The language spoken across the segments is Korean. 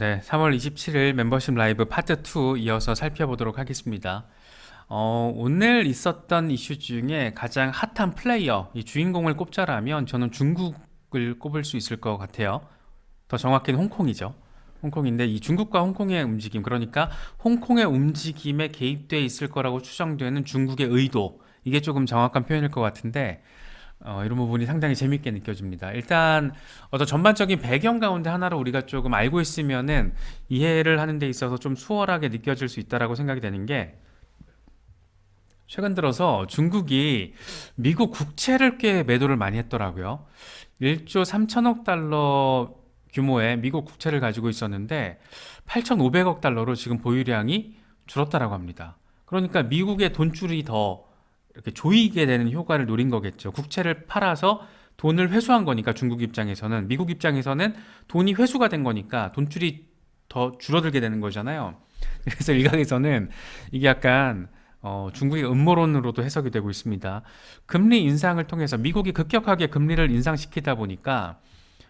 네, 3월 27일 멤버십 라이브 파트 2 이어서 살펴보도록 하겠습니다. 어, 오늘 있었던 이슈 중에 가장 핫한 플레이어, 이 주인공을 꼽자라면 저는 중국을 꼽을 수 있을 것 같아요. 더 정확히는 홍콩이죠. 홍콩인데 이 중국과 홍콩의 움직임, 그러니까 홍콩의 움직임에 개입돼 있을 거라고 추정되는 중국의 의도, 이게 조금 정확한 표현일 것 같은데 어, 이런 부분이 상당히 재밌게 느껴집니다. 일단 어떤 전반적인 배경 가운데 하나로 우리가 조금 알고 있으면은 이해를 하는 데 있어서 좀 수월하게 느껴질 수 있다라고 생각이 되는 게 최근 들어서 중국이 미국 국채를 꽤 매도를 많이 했더라고요. 1조 3천억 달러 규모의 미국 국채를 가지고 있었는데 8,500억 달러로 지금 보유량이 줄었다라고 합니다. 그러니까 미국의 돈줄이 더 이렇게 조이게 되는 효과를 노린 거겠죠. 국채를 팔아서 돈을 회수한 거니까 중국 입장에서는 미국 입장에서는 돈이 회수가 된 거니까 돈줄이 더 줄어들게 되는 거잖아요. 그래서 일각에서는 이게 약간 어, 중국의 음모론으로도 해석이 되고 있습니다. 금리 인상을 통해서 미국이 급격하게 금리를 인상시키다 보니까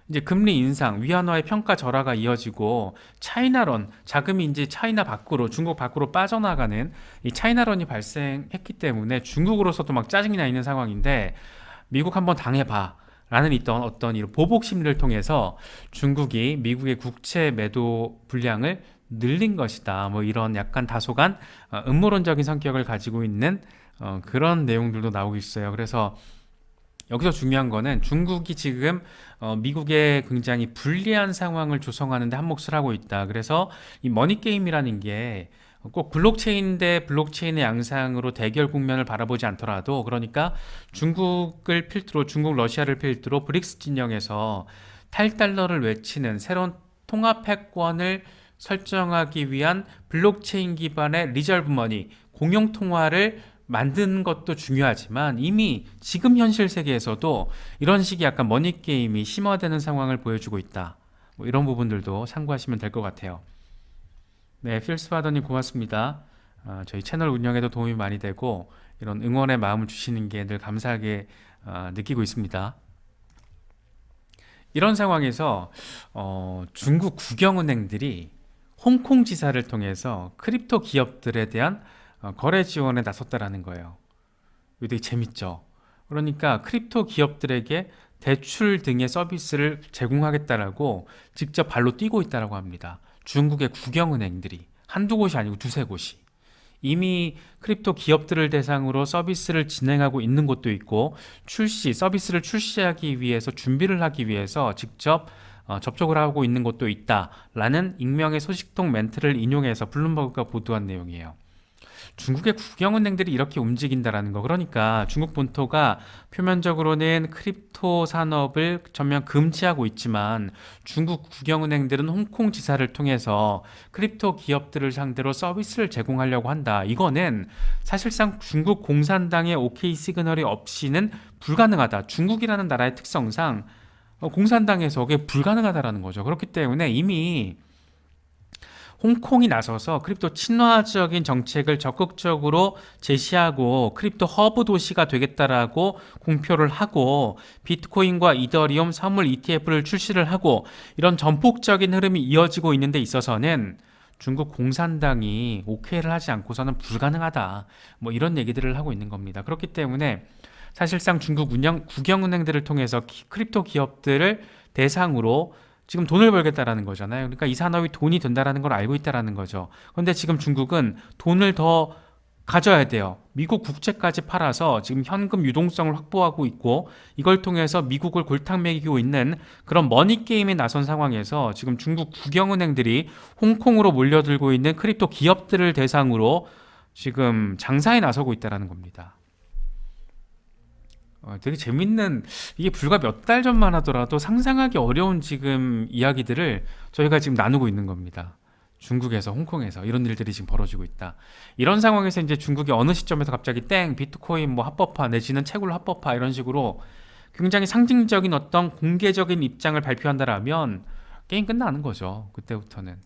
이제 금리 인상, 위안화의 평가 절하가 이어지고 차이나런 자금이 이제 차이나 밖으로 중국 밖으로 빠져나가는 이 차이나런이 발생했기 때문에 중국으로서도 막 짜증이 나 있는 상황인데 미국 한번 당해봐. 라는 있던 어떤 이런 보복 심리를 통해서 중국이 미국의 국채 매도 분량을 늘린 것이다. 뭐 이런 약간 다소간 어, 음모론적인 성격을 가지고 있는 어, 그런 내용들도 나오고 있어요. 그래서 여기서 중요한 거는 중국이 지금 어, 미국에 굉장히 불리한 상황을 조성하는데 한몫을 하고 있다. 그래서 이 머니 게임이라는 게 꼭 블록체인 대 블록체인의 양상으로 대결 국면을 바라보지 않더라도 그러니까 중국을 필두로 중국 러시아를 필두로 브릭스 진영에서 탈달러를 외치는 새로운 통합 패권을 설정하기 위한 블록체인 기반의 리저브 머니 공용 통화를 만드는 것도 중요하지만 이미 지금 현실 세계에서도 이런 식의 약간 머니 게임이 심화되는 상황을 보여주고 있다. 뭐 이런 부분들도 참고하시면 될 것 같아요. 네, 필스 파더님 고맙습니다. 어, 저희 채널 운영에도 도움이 많이 되고 이런 응원의 마음을 주시는 게 늘 감사하게 어, 느끼고 있습니다. 이런 상황에서 어, 중국 국영은행들이 홍콩 지사를 통해서 크립토 기업들에 대한 어, 거래 지원에 나섰다라는 거예요. 이거 되게 재밌죠. 그러니까 크립토 기업들에게 대출 등의 서비스를 제공하겠다라고 직접 발로 뛰고 있다라고 합니다. 중국의 국영은행들이 한두 곳이 아니고 두세 곳이 이미 크립토 기업들을 대상으로 서비스를 진행하고 있는 곳도 있고 출시 서비스를 출시하기 위해서 준비를 하기 위해서 직접 어, 접촉을 하고 있는 곳도 있다라는 익명의 소식통 멘트를 인용해서 블룸버그가 보도한 내용이에요. 중국의 국영은행들이 이렇게 움직인다라는 거. 그러니까 중국 본토가 표면적으로는 크립토 산업을 전면 금지하고 있지만 중국 국영은행들은 홍콩 지사를 통해서 크립토 기업들을 상대로 서비스를 제공하려고 한다. 이거는 사실상 중국 공산당의 OK 시그널이 없이는 불가능하다. 중국이라는 나라의 특성상 공산당에서 그게 불가능하다라는 거죠. 그렇기 때문에 이미 홍콩이 나서서 크립토 친화적인 정책을 적극적으로 제시하고 크립토 허브 도시가 되겠다라고 공표를 하고 비트코인과 이더리움 선물 ETF를 출시를 하고 이런 전폭적인 흐름이 이어지고 있는 데 있어서는 중국 공산당이 오케이를 하지 않고서는 불가능하다. 뭐 이런 얘기들을 하고 있는 겁니다. 그렇기 때문에 사실상 중국 운영 국영은행들을 통해서 크립토 기업들을 대상으로 지금 돈을 벌겠다라는 거잖아요. 그러니까 이 산업이 돈이 된다라는 걸 알고 있다라는 거죠. 그런데 지금 중국은 돈을 더 가져야 돼요. 미국 국채까지 팔아서 지금 현금 유동성을 확보하고 있고 이걸 통해서 미국을 골탕 먹이고 있는 그런 머니 게임에 나선 상황에서 지금 중국 국영은행들이 홍콩으로 몰려들고 있는 크립토 기업들을 대상으로 지금 장사에 나서고 있다라는 겁니다. 어, 되게 재밌는 이게 불과 몇 달 전만 하더라도 상상하기 어려운 지금 이야기들을 저희가 지금 나누고 있는 겁니다. 중국에서 홍콩에서 이런 일들이 지금 벌어지고 있다. 이런 상황에서 이제 중국이 어느 시점에서 갑자기 땡 비트코인 뭐 합법화 내지는 채굴 합법화 이런 식으로 굉장히 상징적인 어떤 공개적인 입장을 발표한다라면 게임 끝나는 거죠. 그때부터는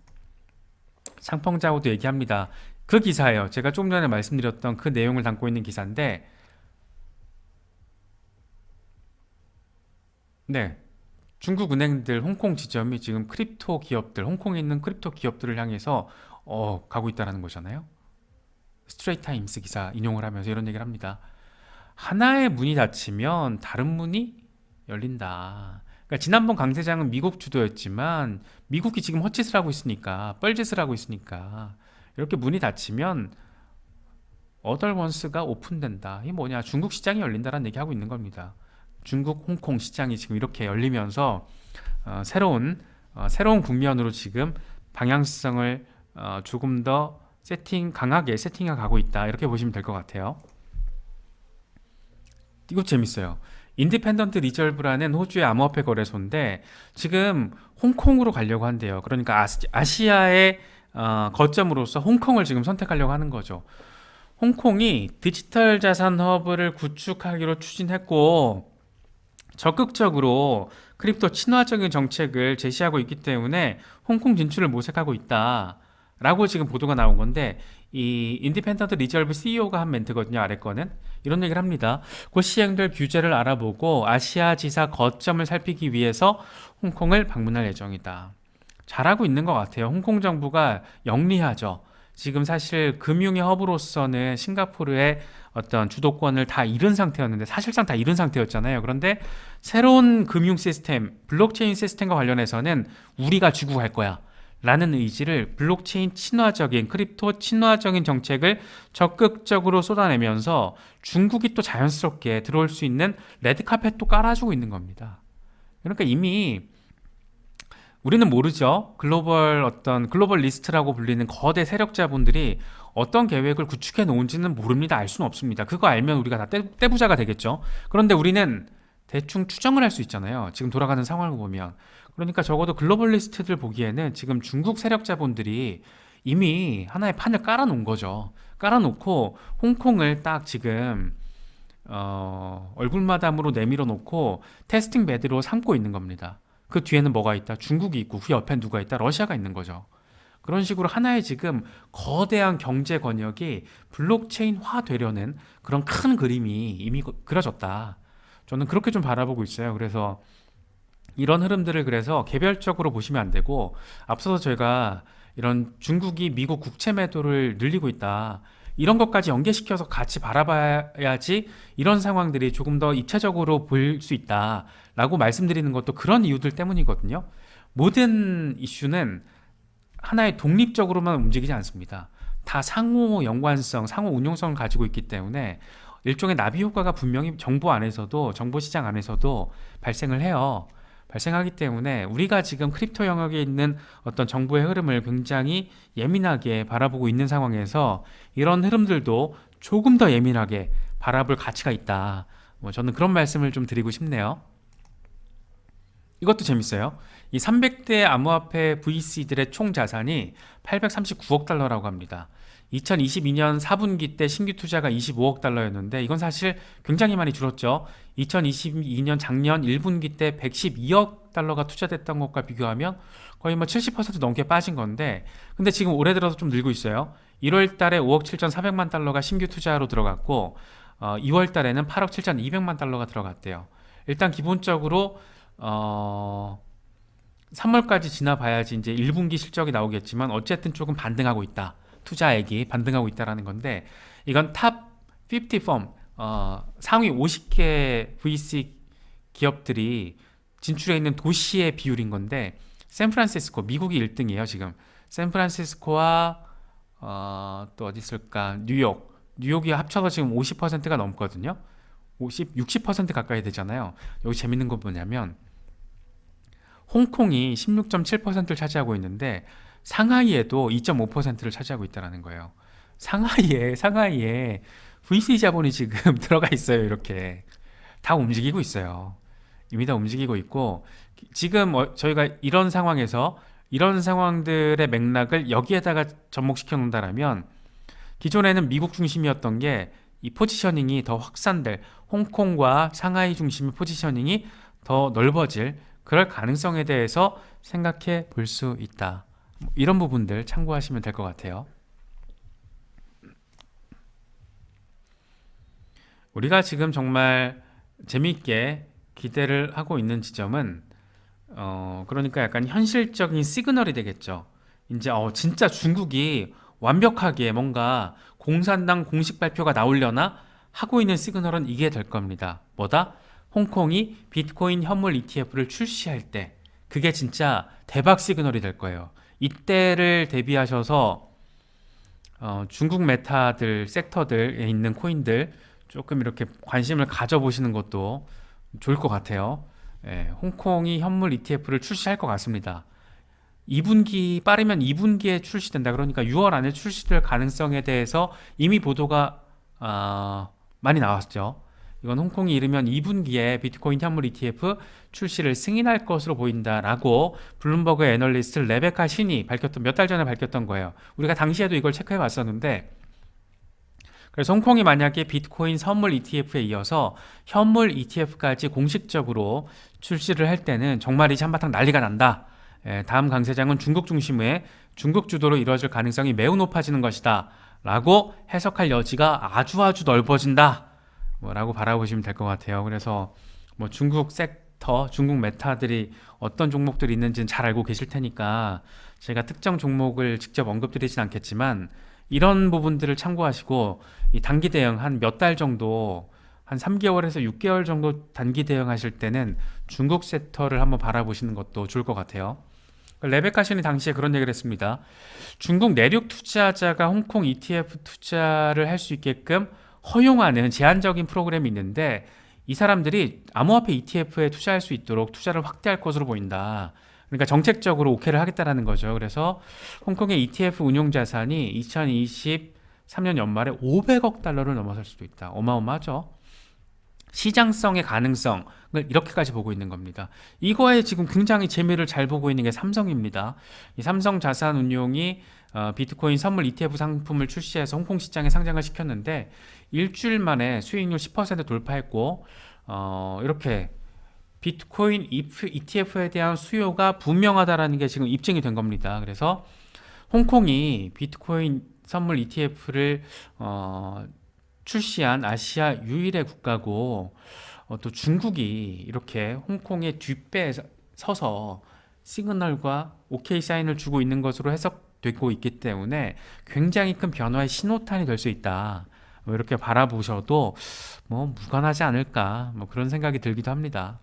상펑자고도 얘기합니다. 그 기사예요. 제가 좀 전에 말씀드렸던 그 내용을 담고 있는 기사인데 네. 중국 은행들 홍콩 지점이 지금 크립토 기업들, 홍콩에 있는 크립토 기업들을 향해서 어, 가고 있다라는 거잖아요. 스트레이트 타임스 기사 인용을 하면서 이런 얘기를 합니다. 하나의 문이 닫히면 다른 문이 열린다. 그러니까 지난번 강세장은 미국 주도였지만 미국이 지금 헛짓을 하고 있으니까 뻘짓을 하고 있으니까 이렇게 문이 닫히면 어덜 원스가 오픈된다. 이 뭐냐? 중국 시장이 열린다라는 얘기 하고 있는 겁니다. 중국 홍콩 시장이 지금 이렇게 열리면서 어, 새로운 어, 새로운 국면으로 지금 방향성을 어, 조금 더 세팅 강하게 세팅해 가고 있다. 이렇게 보시면 될 것 같아요. 이거 재밌어요. 인디펜던트 리저브라는 호주의 암호화폐 거래소인데 지금 홍콩으로 가려고 한대요. 그러니까 아시, 아시 아의 어, 거점으로서 홍콩을 지금 선택하려고 하는 거죠. 홍콩이 디지털 자산 허브를 구축하기로 추진했고 적극적으로 크립토 친화적인 정책을 제시하고 있기 때문에 홍콩 진출을 모색하고 있다. 라고 지금 보도가 나온 건데 이 인디펜던트 리저브 CEO가 한 멘트거든요. 아래 거는 이런 얘기를 합니다. 곧 시행될 규제를 알아보고 아시아 지사 거점을 살피기 위해서 홍콩을 방문할 예정이다. 잘하고 있는 것 같아요. 홍콩 정부가 영리하죠. 지금 사실 금융의 허브로서는 싱가포르의 어떤 주도권을 다 잃은 상태였는데 사실상 다 잃은 상태였잖아요. 그런데 새로운 금융 시스템, 블록체인 시스템과 관련해서는 우리가 주고 갈 거야. 라는 의지를 블록체인 친화적인 크립토 친화적인 정책을 적극적으로 쏟아내면서 중국이 또 자연스럽게 들어올 수 있는 레드카펫도 깔아주고 있는 겁니다. 그러니까 이미 우리는 모르죠. 글로벌 어떤 글로벌 리스트라고 불리는 거대 세력자분들이 어떤 계획을 구축해 놓은지는 모릅니다. 알 수는 없습니다. 그거 알면 우리가 다 떼, 떼부자가 되겠죠. 그런데 우리는 대충 추정을 할 수 있잖아요. 지금 돌아가는 상황을 보면. 그러니까 적어도 글로벌 리스트들 보기에는 지금 중국 세력자분들이 이미 하나의 판을 깔아놓은 거죠. 깔아놓고 홍콩을 딱 지금 어, 얼굴마담으로 내밀어 놓고 테스팅 베드로 삼고 있는 겁니다. 그 뒤에는 뭐가 있다? 중국이 있고 그 옆에 누가 있다? 러시아가 있는 거죠. 그런 식으로 하나의 지금 거대한 경제 권역이 블록체인화 되려는 그런 큰 그림이 이미 그려졌다. 저는 그렇게 좀 바라보고 있어요. 그래서 이런 흐름들을 그래서 개별적으로 보시면 안 되고 앞서서 저희가 이런 중국이 미국 국채 매도를 늘리고 있다. 이런 것까지 연계시켜서 같이 바라봐야지 이런 상황들이 조금 더 입체적으로 보일 수 있다라고 말씀드리는 것도 그런 이유들 때문이거든요. 모든 이슈는 하나의 독립적으로만 움직이지 않습니다. 다 상호 연관성, 상호 운용성을 가지고 있기 때문에 일종의 나비 효과가 분명히 정보 안에서도 정보 시장 안에서도 발생을 해요. 발생하기 때문에 우리가 지금 크립토 영역에 있는 어떤 정보의 흐름을 굉장히 예민하게 바라보고 있는 상황에서 이런 흐름들도 조금 더 예민하게 바라볼 가치가 있다. 뭐 저는 그런 말씀을 좀 드리고 싶네요. 이것도 재밌어요. 이 300대 암호화폐 VC들의 총 자산이 839억 달러라고 합니다. 2022년 4분기 때 신규 투자가 25억 달러였는데 이건 사실 굉장히 많이 줄었죠. 2022년 작년 1분기 때 112억 달러가 투자됐던 것과 비교하면 거의 뭐 70% 넘게 빠진 건데 근데 지금 올해 들어서 좀 늘고 있어요. 1월 달에 5억 7,400만 달러가 신규 투자로 들어갔고 어, 2월 달에는 8억 7,200만 달러가 들어갔대요. 일단 기본적으로 어 3월까지 지나봐야지 이제 1분기 실적이 나오겠지만 어쨌든 조금 반등하고 있다. 투자액이 반등하고 있다라는 건데 이건 탑 50 펌 어, 상위 50개 VC 기업들이 진출해 있는 도시의 비율인 건데 샌프란시스코 미국이 1등이에요 지금. 샌프란시스코와 어, 또 어디 있을까? 뉴욕. 뉴욕이 합쳐서 지금 50%가 넘거든요. 50, 60% 가까이 되잖아요. 여기 재밌는 건 뭐냐면 홍콩이 16.7%를 차지하고 있는데 상하이에도 2.5%를 차지하고 있다는 거예요. 상하이에 상하이에 VC 자본이 지금 들어가 있어요. 이렇게 다 움직이고 있어요. 이미 다 움직이고 있고 지금 어, 저희가 이런 상황에서 이런 상황들의 맥락을 여기에다가 접목시켜 놓는다라면 기존에는 미국 중심이었던 게 이 포지셔닝이 더 확산될 홍콩과 상하이 중심의 포지셔닝이 더 넓어질 그럴 가능성에 대해서 생각해 볼 수 있다. 이런 부분들 참고하시면 될 것 같아요. 우리가 지금 정말 재미있게 기대를 하고 있는 지점은 어, 그러니까 약간 현실적인 시그널이 되겠죠. 이제 어, 진짜 중국이 완벽하게 뭔가 공산당 공식 발표가 나오려나 하고 있는 시그널은 이게 될 겁니다. 뭐다? 홍콩이 비트코인 현물 ETF를 출시할 때 그게 진짜 대박 시그널이 될 거예요. 이때를 대비하셔서 어, 중국 메타들 섹터들에 있는 코인들 조금 이렇게 관심을 가져보시는 것도 좋을 것 같아요. 예, 홍콩이 현물 ETF를 출시할 것 같습니다. 2분기 빠르면 2분기에 출시된다. 그러니까 6월 안에 출시될 가능성에 대해서 이미 보도가 아, 많이 나왔죠. 이건 홍콩이 이르면 2분기에 비트코인 현물 ETF 출시를 승인할 것으로 보인다라고 블룸버그 애널리스트 레베카 신이 밝혔던 몇 달 전에 밝혔던 거예요. 우리가 당시에도 이걸 체크해 봤었는데 그래서 홍콩이 만약에 비트코인 선물 ETF에 이어서 현물 ETF까지 공식적으로 출시를 할 때는 정말이지 한바탕 난리가 난다. 예, 다음 강세장은 중국 중심의 중국 주도로 이루어질 가능성이 매우 높아지는 것이다. 라고 해석할 여지가 아주 아주 넓어진다. 뭐 라고 바라보시면 될 것 같아요. 그래서 뭐 중국 섹터, 중국 메타들이 어떤 종목들이 있는지는 잘 알고 계실 테니까 제가 특정 종목을 직접 언급드리진 않겠지만 이런 부분들을 참고하시고 이 단기 대응 한 몇 달 정도 한 3개월에서 6개월 정도 단기 대응하실 때는 중국 섹터를 한번 바라보시는 것도 좋을 것 같아요. 레베카 신이 당시에 그런 얘기를 했습니다. 중국 내륙 투자자가 홍콩 ETF 투자를 할 수 있게끔 허용하는 제한적인 프로그램이 있는데 이 사람들이 암호화폐 ETF에 투자할 수 있도록 투자를 확대할 것으로 보인다. 그러니까 정책적으로 오케이를 하겠다라는 거죠. 그래서 홍콩의 ETF 운용 자산이 2023년 연말에 500억 달러를 넘어설 수도 있다. 어마어마하죠. 시장성의 가능성을 이렇게까지 보고 있는 겁니다. 이거에 지금 굉장히 재미를 잘 보고 있는 게 삼성입니다. 이 삼성 자산 운용이 어, 비트코인 선물 ETF 상품을 출시해서 홍콩 시장에 상장을 시켰는데 일주일 만에 수익률 10% 돌파했고 어, 이렇게 비트코인 ETF에 대한 수요가 분명하다라는 게 지금 입증이 된 겁니다. 그래서 홍콩이 비트코인 선물 ETF를 어, 출시한 아시아 유일의 국가고 어, 또 중국이 이렇게 홍콩의 뒷배에 서서 시그널과 오케이 사인을 주고 있는 것으로 해석 되고 있기 때문에 굉장히 큰 변화의 신호탄이 될 수 있다. 뭐 이렇게 바라보셔도 뭐 무관하지 않을까 뭐 그런 생각이 들기도 합니다.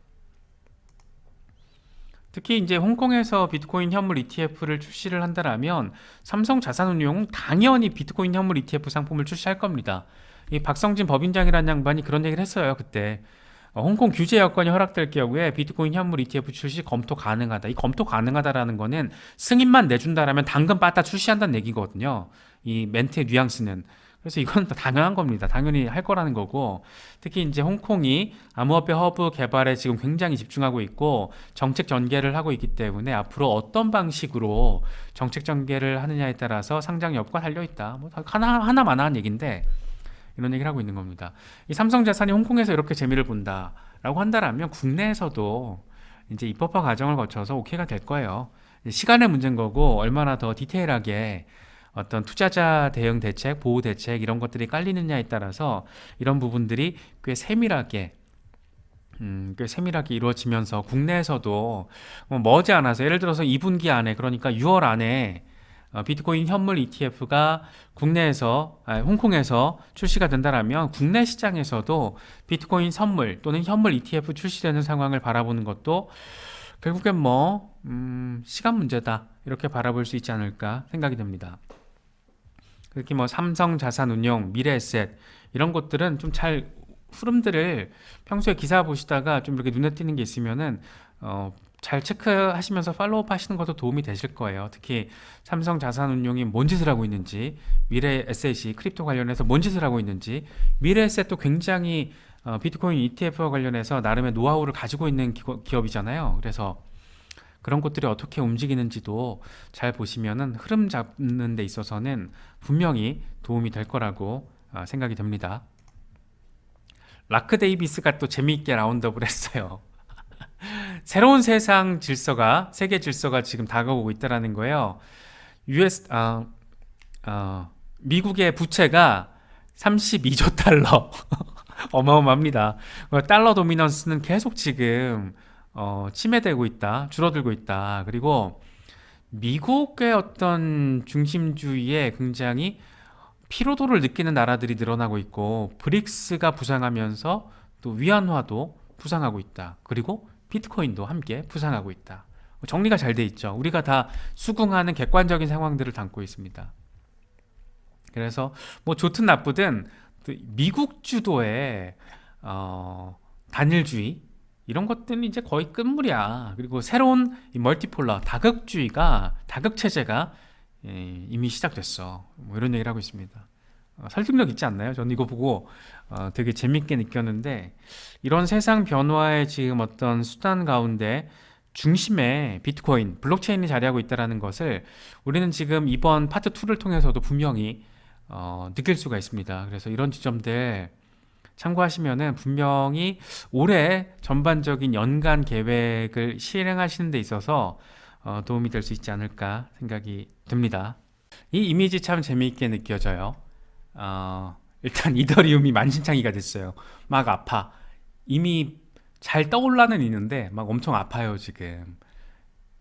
특히 이제 홍콩에서 비트코인 현물 ETF를 출시를 한다라면 삼성 자산운용 당연히 비트코인 현물 ETF 상품을 출시할 겁니다. 이 박성진 법인장이라는 양반이 그런 얘기를 했어요 그때 어, 홍콩 규제 여건이 허락될 경우에 비트코인 현물 ETF 출시 검토 가능하다. 이 검토 가능하다라는 거는 승인만 내준다라면 당근 빠따 출시한다는 얘기거든요. 이 멘트의 뉘앙스는. 그래서 이건 당연한 겁니다. 당연히 할 거라는 거고 특히 이제 홍콩이 암호화폐 허브 개발에 지금 굉장히 집중하고 있고 정책 전개를 하고 있기 때문에 앞으로 어떤 방식으로 정책 전개를 하느냐에 따라서 상장 여부가 달려 있다. 뭐 하나 하나만한 얘기인데 이런 얘기를 하고 있는 겁니다. 이 삼성 자산이 홍콩에서 이렇게 재미를 본다라고 한다라면 국내에서도 이제 입법화 과정을 거쳐서 오케이가 될 거예요. 시간의 문제인 거고 얼마나 더 디테일하게 어떤 투자자 대응 대책, 보호 대책 이런 것들이 깔리느냐에 따라서 이런 부분들이 꽤 세밀하게 음, 꽤 세밀하게 이루어지면서 국내에서도 뭐 머지않아서 예를 들어서 2분기 안에 그러니까 6월 안에 어, 비트코인 현물 ETF가 국내에서 아, 홍콩에서 출시가 된다라면 국내 시장에서도 비트코인 선물 또는 현물 ETF 출시되는 상황을 바라보는 것도 결국엔 뭐 음, 시간 문제다 이렇게 바라볼 수 있지 않을까 생각이 됩니다. 특히 뭐 삼성 자산운용, 미래에셋 이런 것들은 좀 잘 흐름들을 평소에 기사 보시다가 좀 이렇게 눈에 띄는 게 있으면은 어, 잘 체크하시면서 팔로우업 하시는 것도 도움이 되실 거예요. 특히 삼성 자산운용이 뭔 짓을 하고 있는지, 미래 에셋이 크립토 관련해서 뭔 짓을 하고 있는지, 미래 에셋도 굉장히 어, 비트코인 ETF와 관련해서 나름의 노하우를 가지고 있는 기업, 이잖아요 그래서 그런 것들이 어떻게 움직이는지도 잘 보시면은 흐름 잡는 데 있어서는 분명히 도움이 될 거라고 어, 생각이 됩니다. 라크 데이비스가 또 재미있게 라운드업을 했어요. 새로운 세상 질서가 세계 질서가 지금 다가오고 있다라는 거예요. US 어, 어, 미국의 부채가 32조 달러 어마어마합니다. 달러 도미넌스는 계속 지금 어, 침해되고 있다, 줄어들고 있다. 그리고 미국의 어떤 중심주의에 굉장히 피로도를 느끼는 나라들이 늘어나고 있고 브릭스가 부상하면서 또 위안화도 부상하고 있다. 그리고 비트코인도 함께 부상하고 있다. 정리가 잘 돼 있죠. 우리가 다 수긍하는 객관적인 상황들을 담고 있습니다. 그래서 뭐 좋든 나쁘든 또 미국 주도의 어, 단일주의 이런 것들은 이제 거의 끝물이야. 그리고 새로운 이 멀티폴러 다극주의가 다극 체제가 예, 이미 시작됐어. 뭐 이런 얘기를 하고 있습니다. 어, 설득력 있지 않나요? 저는 이거 보고 어, 되게 재밌게 느꼈는데 이런 세상 변화의 지금 어떤 수단 가운데 중심에 비트코인, 블록체인이 자리하고 있다는 것을 우리는 지금 이번 파트 2를 통해서도 분명히 어, 느낄 수가 있습니다. 그래서 이런 지점들 참고하시면은 분명히 올해 전반적인 연간 계획을 실행하시는 데 있어서 어, 도움이 될 수 있지 않을까 생각이 듭니다. 이 이미지 참 재미있게 느껴져요. 어, 일단 이더리움이 만신창이가 됐어요. 막 아파. 이미 잘 떠올라는 있는데 막 엄청 아파요 지금.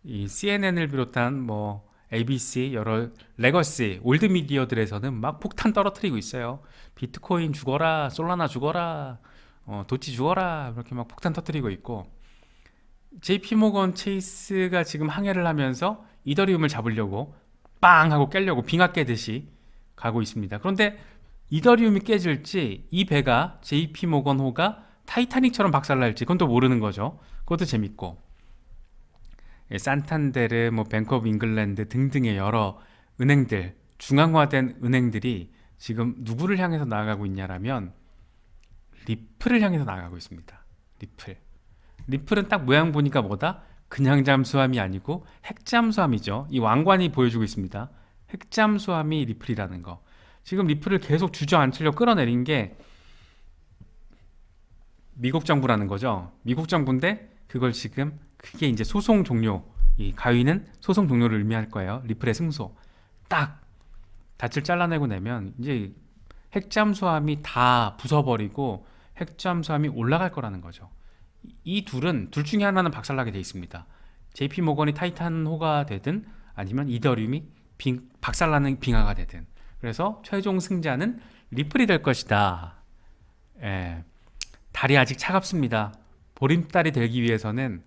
이 CNN을 비롯한 뭐 ABC 여러 레거시 올드 미디어들에서는 막 폭탄 떨어뜨리고 있어요. 비트코인 죽어라, 솔라나 죽어라, 어, 도치 죽어라 이렇게 막 폭탄 터뜨리고 있고 JP 모건 체이스가 지금 항해를 하면서 이더리움을 잡으려고 빵 하고 깨려고 빙하 깨듯이 가고 있습니다. 그런데 이더리움이 깨질지 이 배가 JP 모건호가 타이타닉처럼 박살날지 그건 또 모르는 거죠. 그것도 재밌고 예, 산탄데르, 뭐 뱅크 오브 잉글랜드 등등의 여러 은행들 중앙화된 은행들이 지금 누구를 향해서 나아가고 있냐라면 리플을 향해서 나아가고 있습니다. 리플. 리플은 딱 모양 보니까 뭐다? 그냥 잠수함이 아니고 핵잠수함이죠. 이 왕관이 보여주고 있습니다. 핵잠수함이 리플이라는 거. 지금 리플을 계속 주저앉히려 끌어내린 게 미국 정부라는 거죠. 미국 정부인데 그걸 지금 그게 이제 소송 종료. 이 가위는 소송 종료를 의미할 거예요. 리플의 승소. 딱 닻을 잘라내고 내면 이제 핵잠수함이 다 부숴버리고 핵잠수함이 올라갈 거라는 거죠. 이 둘은 둘 중에 하나는 박살나게 돼 있습니다. JP 모건이 타이탄호가 되든 아니면 이더리움이 빙, 박살나는 빙하가 되든 그래서 최종 승자는 리플이 될 것이다. 예, 달이 아직 차갑습니다. 보름달이 되기 위해서는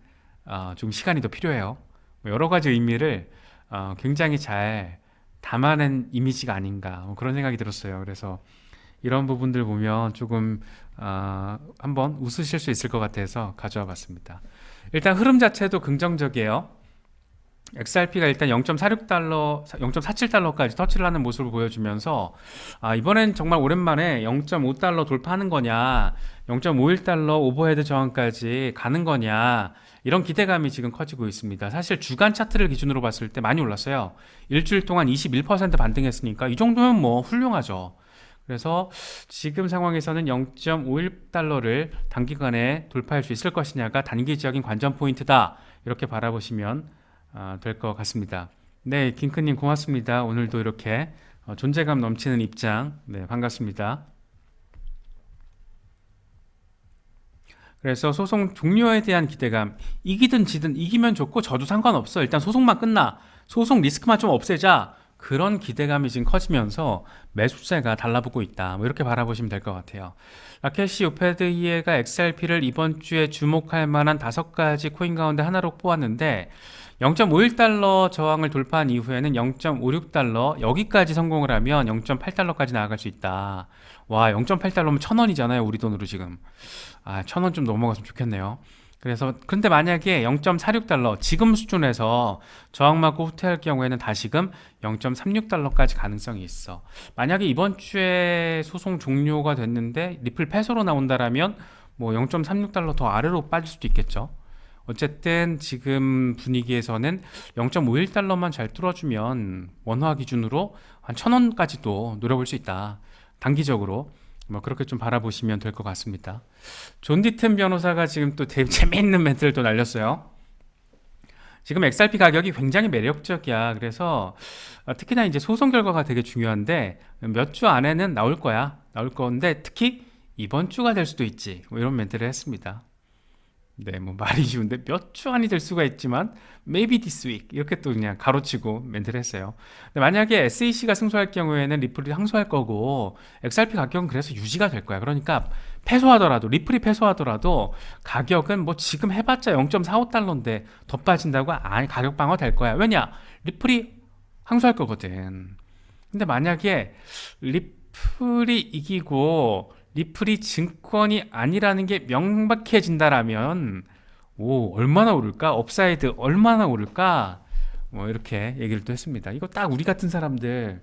어, 좀 시간이 더 필요해요. 뭐 여러 가지 의미를 어, 굉장히 잘 담아낸 이미지가 아닌가 뭐 그런 생각이 들었어요. 그래서 이런 부분들 보면 조금 어, 한번 웃으실 수 있을 것 같아서 가져와 봤습니다. 일단 흐름 자체도 긍정적이에요. XRP가 일단 0.46달러, 0.47달러까지 터치를 하는 모습을 보여주면서 아, 이번엔 정말 오랜만에 0.5달러 돌파하는 거냐, 0.51달러 오버헤드 저항까지 가는 거냐 이런 기대감이 지금 커지고 있습니다. 사실 주간 차트를 기준으로 봤을 때 많이 올랐어요. 일주일 동안 21% 반등했으니까 이 정도면 뭐 훌륭하죠. 그래서 지금 상황에서는 0.51달러를 단기간에 돌파할 수 있을 것이냐가 단기적인 관전 포인트다. 이렇게 바라보시면 어, 될 것 같습니다. 네, 킹크님 고맙습니다. 오늘도 이렇게 어, 존재감 넘치는 입장, 네, 반갑습니다. 그래서 소송 종료에 대한 기대감, 이기든 지든 이기면 좋고 저도 상관없어. 일단 소송만 끝나. 소송 리스크만 좀 없애자. 그런 기대감이 지금 커지면서 매수세가 달라붙고 있다. 뭐 이렇게 바라보시면 될 것 같아요. 라켓시 오페드이에가 XRP를 이번 주에 주목할 만한 다섯 가지 코인 가운데 하나로 뽑았는데 0.51달러 저항을 돌파한 이후에는 0.56달러 여기까지 성공을 하면 0.8달러까지 나아갈 수 있다. 와 0.8달러면 1000원이잖아요 우리 돈으로 지금 아 1000원 좀 넘어갔으면 좋겠네요. 그래서 근데 만약에 0.46달러 지금 수준에서 저항 맞고 후퇴할 경우에는 다시금 0.36달러까지 가능성이 있어. 만약에 이번 주에 소송 종료가 됐는데 리플 패소로 나온다라면 뭐 0.36달러 더 아래로 빠질 수도 있겠죠. 어쨌든 지금 분위기에서는 0.51달러만 잘 뚫어주면 원화 기준으로 한 1000원까지도 노려볼 수 있다. 단기적으로 뭐 그렇게 좀 바라보시면 될 것 같습니다. 존 디튼 변호사가 지금 또 재미있는 멘트를 또 날렸어요. 지금 XRP 가격이 굉장히 매력적이야. 그래서 어, 특히나 이제 소송 결과가 되게 중요한데 몇 주 안에는 나올 거야. 나올 건데 특히 이번 주가 될 수도 있지. 뭐 이런 멘트를 했습니다. 네, 뭐 말이 쉬운데 몇 주 안이 될 수가 있지만 maybe this week 이렇게 또 그냥 가로치고 멘트를 했어요. 근데 만약에 SEC가 승소할 경우에는 리플이 항소할 거고 XRP 가격은 그래서 유지가 될 거야. 그러니까 패소하더라도 리플이 패소하더라도 가격은 뭐 지금 해봤자 0.45달러인데 더 빠진다고 아니 가격 방어 될 거야. 왜냐 리플이 항소할 거거든. 근데 만약에 리플이 이기고 리플이 증권이 아니라는 게 명백해진다라면 오 얼마나 오를까 업사이드 얼마나 오를까 뭐 이렇게 얘기를 또 했습니다. 이거 딱 우리 같은 사람들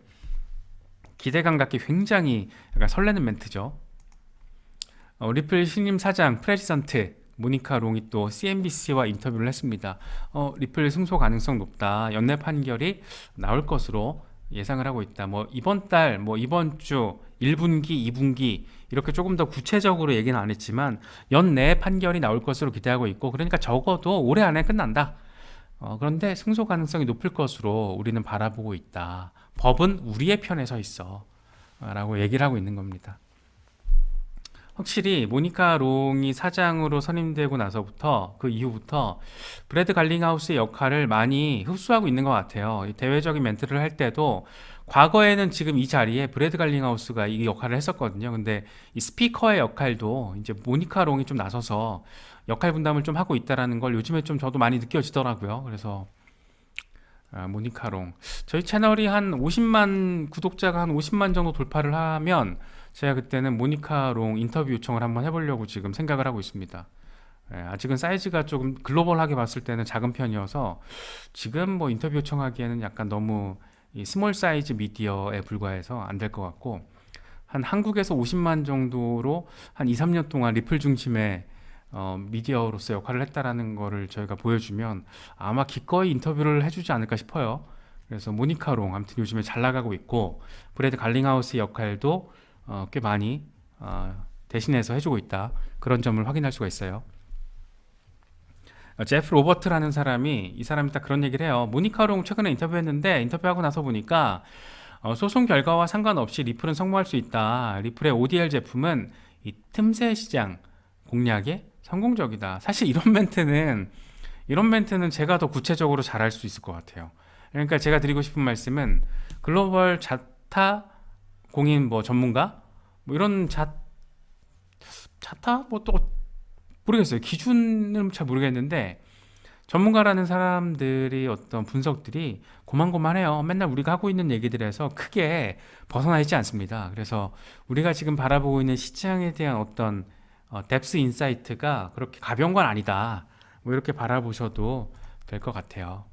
기대감 갖기 굉장히 약간 설레는 멘트죠. 어, 리플 신임 사장 프레지던트 모니카 롱이 또 CNBC와 인터뷰를 했습니다. 어, 리플 승소 가능성 높다. 연내 판결이 나올 것으로 예상을 하고 있다. 뭐 이번 달, 뭐 이번 주 1분기, 2분기 이렇게 조금 더 구체적으로 얘기는 안 했지만 연내 판결이 나올 것으로 기대하고 있고 그러니까 적어도 올해 안에 끝난다. 어, 그런데 승소 가능성이 높을 것으로 우리는 바라보고 있다. 법은 우리의 편에 서 있어. 아, 라고 얘기를 하고 있는 겁니다. 확실히 모니카 롱이 사장으로 선임되고 나서부터 그 이후부터 브래드 갈링하우스의 역할을 많이 흡수하고 있는 것 같아요. 이 대외적인 멘트를 할 때도 과거에는 지금 이 자리에 브래드 갈링하우스가 이 역할을 했었거든요. 근데 이 스피커의 역할도 이제 모니카 롱이 좀 나서서 역할 분담을 좀 하고 있다라는 걸 요즘에 좀 저도 많이 느껴지더라고요. 그래서 아, 모니카 롱 저희 채널이 한 50만 구독자가 한 50만 정도 돌파를 하면 제가 그때는 모니카 롱 인터뷰 요청을 한번 해보려고 지금 생각을 하고 있습니다. 예, 아직은 사이즈가 조금 글로벌하게 봤을 때는 작은 편이어서 지금 뭐 인터뷰 요청하기에는 약간 너무 이 스몰 사이즈 미디어에 불과해서 안 될 것 같고 한 한국에서 50만 정도로 한 2, 3년 동안 리플 중심의 어, 미디어로서 역할을 했다라는 거를 저희가 보여주면 아마 기꺼이 인터뷰를 해주지 않을까 싶어요. 그래서 모니카 롱 아무튼 요즘에 잘 나가고 있고 브래드 갈링하우스의 역할도 어, 꽤 많이 어, 대신해서 해주고 있다 그런 점을 확인할 수가 있어요. 어, 제프 로버트라는 사람이 이 사람이 딱 그런 얘기를 해요. 모니카롱 최근에 인터뷰했는데 인터뷰하고 나서 보니까 어, 소송 결과와 상관없이 리플은 성공할 수 있다. 리플의 ODL 제품은 이 틈새 시장 공략에 성공적이다. 사실 이런 멘트는 이런 멘트는 제가 더 구체적으로 잘할 수 있을 것 같아요. 그러니까 제가 드리고 싶은 말씀은 글로벌 자타 공인 뭐 전문가 뭐 이런 자 자타 뭐또 모르겠어요. 기준은 잘 모르겠는데 전문가라는 사람들이 어떤 분석들이 고만고만해요. 맨날 우리가 하고 있는 얘기들에서 크게 벗어나 있지 않습니다. 그래서 우리가 지금 바라보고 있는 시장에 대한 어떤 어, 뎁스 인사이트가 그렇게 가벼운 건 아니다. 뭐 이렇게 바라보셔도 될 것 같아요.